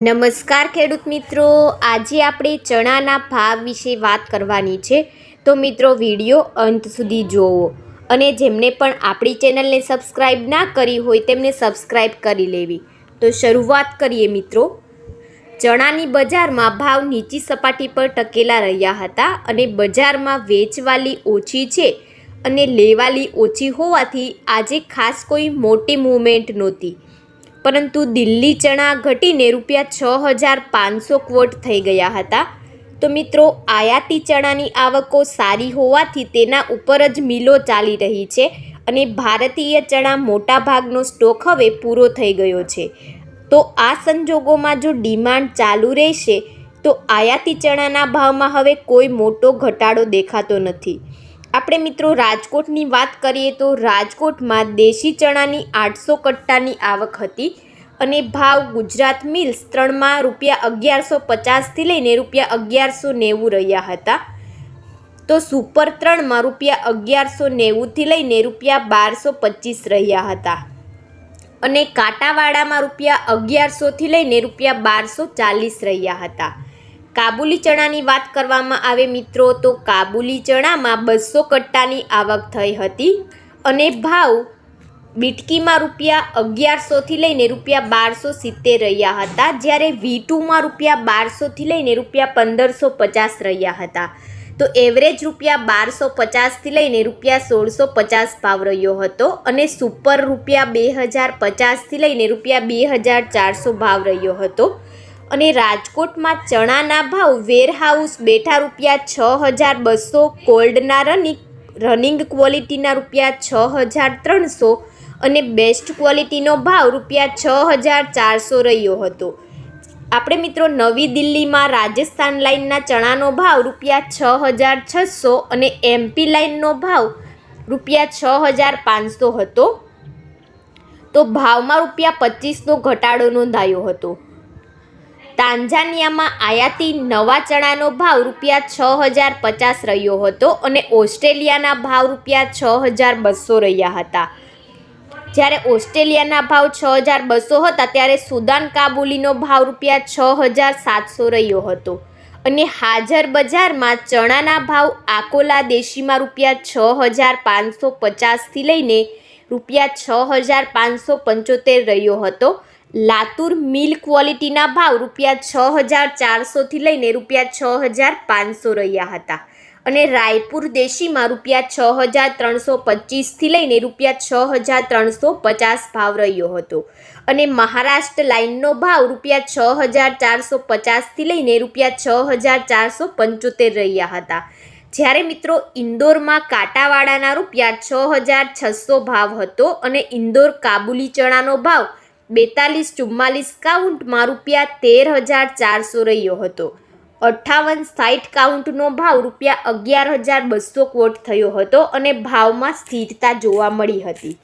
નમસ્કાર ખેડૂત મિત્રો. આજે આપણે ચણાના ભાવ વિશે વાત કરવાની છે. તો મિત્રો, વીડિયો અંત સુધી જોવો અને જેમને પણ આપણી ચેનલને સબસ્ક્રાઈબ ના કરી હોય તેમને સબસ્ક્રાઈબ કરી લેવી. તો શરૂઆત કરીએ મિત્રો. ચણાની બજારમાં ભાવ નીચી સપાટી પર ટકેલા રહ્યા હતા અને બજારમાં વેચવાલી ઓછી છે અને લેવાલી ઓછી હોવાથી આજે ખાસ કોઈ મોટી મૂવમેન્ટ નહોતી. પરંતુ દિલ્હી ચણા ઘટીને રૂપિયા છ હજાર પાંચસો ક્વોટ થઈ ગયા હતા. તો મિત્રો, આયાતી ચણાની આવકો સારી હોવાથી તેના ઉપર જ મિલો ચાલી રહી છે અને ભારતીય ચણા મોટાભાગનો સ્ટોક હવે પૂરો થઈ ગયો છે. તો આ સંજોગોમાં જો ડિમાન્ડ ચાલુ રહેશે, તો આયાતી ચણાના ભાવમાં હવે કોઈ મોટો ઘટાડો દેખાતો નથી. આપણે મિત્રો રાજકોટની વાત કરીએ તો રાજકોટમાં દેશી ચણાની આઠસો કટ્ટાની આવક હતી અને ભાવ ગુજરાત મિલ્સ ત્રણમાં રૂપિયા અગિયારસો પચાસથી લઈને રૂપિયા અગિયારસો નેવું રહ્યા હતા. તો સુપર ત્રણમાં રૂપિયા અગિયારસો નેવુંથી લઈને રૂપિયા બારસો પચીસ રહ્યા હતા. અને કાંટાવાડામાં રૂપિયા અગિયારસોથી લઈને રૂપિયા બારસો ચાલીસ રહ્યા હતા. કાબુલી ચણાની વાત કરવામાં આવે મિત્રો, તો કાબુલી ચણામાં બસો કટ્ટાની આવક થઈ હતી અને ભાવ બીટકીમાં રૂપિયા અગિયારસોથી લઈને રૂપિયા બારસો સિત્તેર રહ્યા હતા, જ્યારે વી ટુમાં રૂપિયા બારસોથી લઈને રૂપિયા પંદરસો પચાસ રહ્યા હતા. તો એવરેજ રૂપિયા બારસો પચાસથી લઈને રૂપિયા સોળસો પચાસ ભાવ રહ્યો હતો અને સુપર રૂપિયા બે હજાર પચાસથી લઈને રૂપિયા બે હજાર ચારસો ભાવ રહ્યો હતો. અને રાજકોટમાં ચણાના ભાવ વેરહાઉસ બેઠા રૂપિયા છ હજાર બસો, કોલ્ડના રનિંગ રનિંગ ક્વોલિટીના રૂપિયા છ હજાર ત્રણસો અને બેસ્ટ ક્વોલિટીનો ભાવ રૂપિયા છ હજાર ચારસો રહ્યો હતો. આપણે મિત્રો નવી દિલ્હીમાં રાજસ્થાન લાઇનના ચણાનો ભાવ રૂપિયા છ હજાર છસો અને એમપી લાઇનનો ભાવ રૂપિયા છ હજાર પાંચસો હતો. તો ભાવમાં રૂપિયા પચીસનો ઘટાડો નોંધાયો હતો. તાંજાનિયામાં આયાતી નવા ચણાનો ભાવ રૂપિયા છ હજાર પચાસ રહ્યો હતો અને ઓસ્ટ્રેલિયાના ભાવ રૂપિયા છ હજાર બસો રહ્યા હતા. જ્યારે ઓસ્ટ્રેલિયાના ભાવ છ હજાર બસો હતા, ત્યારે સુદાન કાબુલીનો ભાવ રૂપિયા છ હજાર સાતસો રહ્યો હતો. અને હાજર બજારમાં ચણાના ભાવ આકોલા દેશીમાં રૂપિયા છ હજાર પાંચસો પચાસથી લઈને રૂપિયા છ હજાર પાંચસો પંચોતેર રહ્યો હતો. લાતુર મિલ ક્વોલિટીના ભાવ રૂપિયા છ હજાર ચારસોથી લઈને રૂપિયા છ હજાર પાંચસો રહ્યા હતા. અને રાયપુર દેશીમાં રૂપિયા છ હજાર ત્રણસો પચીસથી લઈને રૂપિયા છ હજાર ત્રણસો પચાસ ભાવ રહ્યો હતો. અને મહારાષ્ટ્ર લાઇનનો ભાવ રૂપિયા છ હજાર ચારસો પચાસથી લઈને રૂપિયા છ હજાર ચારસો પંચોતેર રહ્યા હતા. જ્યારે મિત્રો ઇન્દોરમાં કાંટાવાડાના રૂપિયા છ હજાર છસો ભાવ હતો અને ઇન્દોર કાબુલી ચણાનો ભાવ બેતાલીસ ચુમ્માલીસ કાઉન્ટમાં રૂપિયા તેર હજાર ચારસો રહ્યો હતો. અઠ્ઠાવન સાઠ કાઉન્ટનો ભાવ રૂપિયા અગિયાર હજાર બસો કોટ થયો હતો અને ભાવમાં સ્થિરતા જોવા મળી હતી.